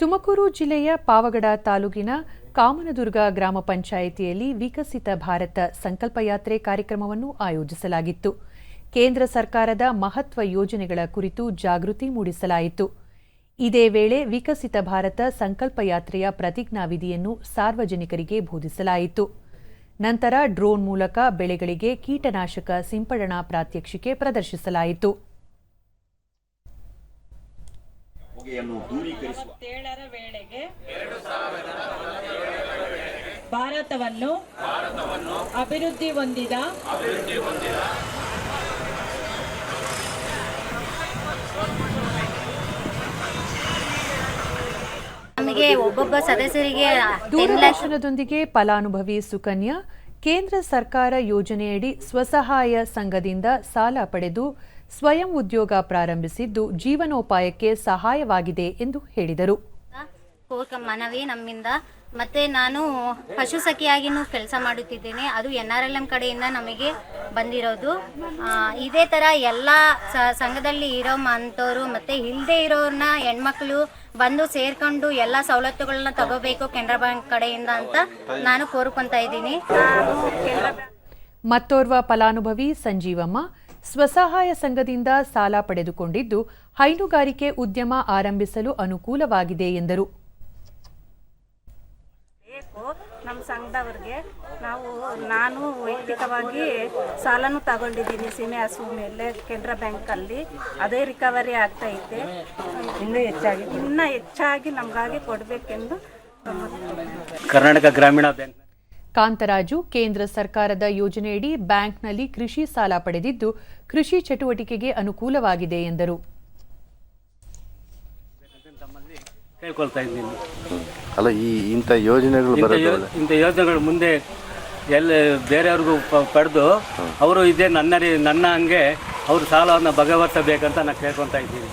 ತುಮಕೂರು ಜಿಲ್ಲೆಯ ಪಾವಗಡ ತಾಲೂಕಿನ ಕಾಮನದುರ್ಗ ಗ್ರಾಮ ಪಂಚಾಯಿತಿಯಲ್ಲಿ ವಿಕಸಿತ ಭಾರತ ಸಂಕಲ್ಪ ಯಾತ್ರೆ ಕಾರ್ಯಕ್ರಮವನ್ನು ಆಯೋಜಿಸಲಾಗಿತ್ತು. ಕೇಂದ್ರ ಸರ್ಕಾರದ ಮಹತ್ವ ಯೋಜನೆಗಳ ಕುರಿತು ಜಾಗೃತಿ ಮೂಡಿಸಲಾಯಿತು. ಇದೇ ವೇಳೆ ವಿಕಸಿತ ಭಾರತ ಸಂಕಲ್ಪ ಯಾತ್ರೆಯ ಪ್ರತಿಜ್ಞಾವಿಧಿಯನ್ನು ಸಾರ್ವಜನಿಕರಿಗೆ ಬೋಧಿಸಲಾಯಿತು. ನಂತರ ಡ್ರೋನ್ ಮೂಲಕ ಬೆಳೆಗಳಿಗೆ ಕೀಟನಾಶಕ ಸಿಂಪಡಣಾ ಪ್ರಾತ್ಯಕ್ಷಿಕೆ ಪ್ರದರ್ಶಿಸಲಾಯಿತು. ಹೊಗೆಯನ್ನು ದೂರೀಕರಿಸುವ ಏಳರ ವೇಳೆಗೆ ಭಾರತವನ್ನು ಅಭಿವೃದ್ಧಿ ಹೊಂದಿದ ನಮಗೆ ಒಬ್ಬೊಬ್ಬ ಸದಸ್ಯರಿಗೆ ದೂರದರ್ಶನದೊಂದಿಗೆ ಫಲಾನುಭವಿ ಸುಕನ್ಯಾ ಕೇಂದ್ರ ಸರ್ಕಾರ ಯೋಜನೆಯಡಿ ಸ್ವಸಹಾಯ ಸಂಘದಿಂದ ಸಾಲ ಪಡೆದು ಸ್ವಯಂ ಉದ್ಯೋಗ ಪ್ರಾರಂಭಿಸಿದ್ದು ಜೀವನೋಪಾಯಕ್ಕೆ ಸಹಾಯವಾಗಿದೆ ಎಂದು ಹೇಳಿದರು. ಕೋರ್ಕ ಮನವಿ ನಮ್ಮಿಂದ. ಮತ್ತೆ ನಾನು ಪಶು ಸಖಿಯಾಗಿನೂ ಕೆಲಸ ಮಾಡುತ್ತಿದ್ದೇನೆ. ಅದು ಎನ್ ಆರ್ ಎಲ್ ಎಂ ಕಡೆಯಿಂದ ನಮಗೆ ಬಂದಿರೋದು. ಇದೇ ಥರ ಎಲ್ಲ ಸಂಘದಲ್ಲಿ ಇರೋ ಅಂಥವ್ರು ಮತ್ತೆ ಇಲ್ಲದೆ ಇರೋರ್ನ ಹೆಣ್ಮಕ್ಳು ಬಂದು ಸೇರ್ಕೊಂಡು ಎಲ್ಲ ಸವಲತ್ತುಗಳನ್ನ ತಗೋಬೇಕು ಕೆನರಾ ಬ್ಯಾಂಕ್ ಕಡೆಯಿಂದ ಅಂತ ನಾನು ಕೋರ್ಕೊಂತ ಇದ್ದೀನಿ. ಮತ್ತೋರ್ವ ಫಲಾನುಭವಿ ಸಂಜೀವಮ್ಮ ಸ್ವಸಹಾಯ ಸಂಘದಿಂದ ಸಾಲ ಪಡೆದುಕೊಂಡಿದ್ದು ಹೈನುಗಾರಿಕೆ ಉದ್ಯಮ ಆರಂಭಿಸಲು ಅನುಕೂಲವಾಗಿದೆ ಎಂದರು. ನಮ್ಮ ಸಂಘದವ್ರಿಗೆ ನಾವು ನಾನು ವೈಯಕ್ತಿಕವಾಗಿ ಸಾಲನೂ ತಗೊಂಡಿದ್ದೀನಿ ಸೀಮೆ ಹಸು ಮೇಲೆ ಕೆನರಾ ಬ್ಯಾಂಕಲ್ಲಿ. ಅದೇ ರಿಕವರಿ ಆಗ್ತಾ ಇದೆ. ಇನ್ನೂ ಹೆಚ್ಚಾಗಿ ಇನ್ನೂ ಹೆಚ್ಚಾಗಿ ನಮಗಾಗಿ ಕೊಡಬೇಕೆಂದು ಕರ್ನಾಟಕ ಗ್ರಾಮೀಣ ಬ್ಯಾಂಕ್ ಕಾಂತರಾಜು ಕೇಂದ್ರ ಸರ್ಕಾರದ ಯೋಜನೆಯಡಿ ಬ್ಯಾಂಕ್ನಲ್ಲಿ ಕೃಷಿ ಸಾಲ ಪಡೆದಿದ್ದು ಕೃಷಿ ಚಟುವಟಿಕೆಗೆ ಅನುಕೂಲವಾಗಿದೆ ಎಂದರು. ಕೇಳ್ಕೊಳ್ತಾ ಇದ್ದೀನಿ. ಅಲ್ಲ ಈ ಇಂಥ ಯೋಜನೆಗಳು ಇಂಥ ಬರೋದು ಯೋ- ಇಂಥ ಯೋಜನೆಗಳು ಮುಂದೆ ಎಲ್ಲ ಬೇರೆಯವ್ರಿಗೂ ಪಡೆದು ಅವರು ಇದೇ ನನ್ನ ರೀ- ನನ್ನ ಹಂಗೆ ಅವರು ಸಾಲವನ್ನು ಬಗೆಹರಿಸಬೇಕಂತ ನಾನು ಕೇಳ್ಕೊತಾ ಇದ್ದೀನಿ.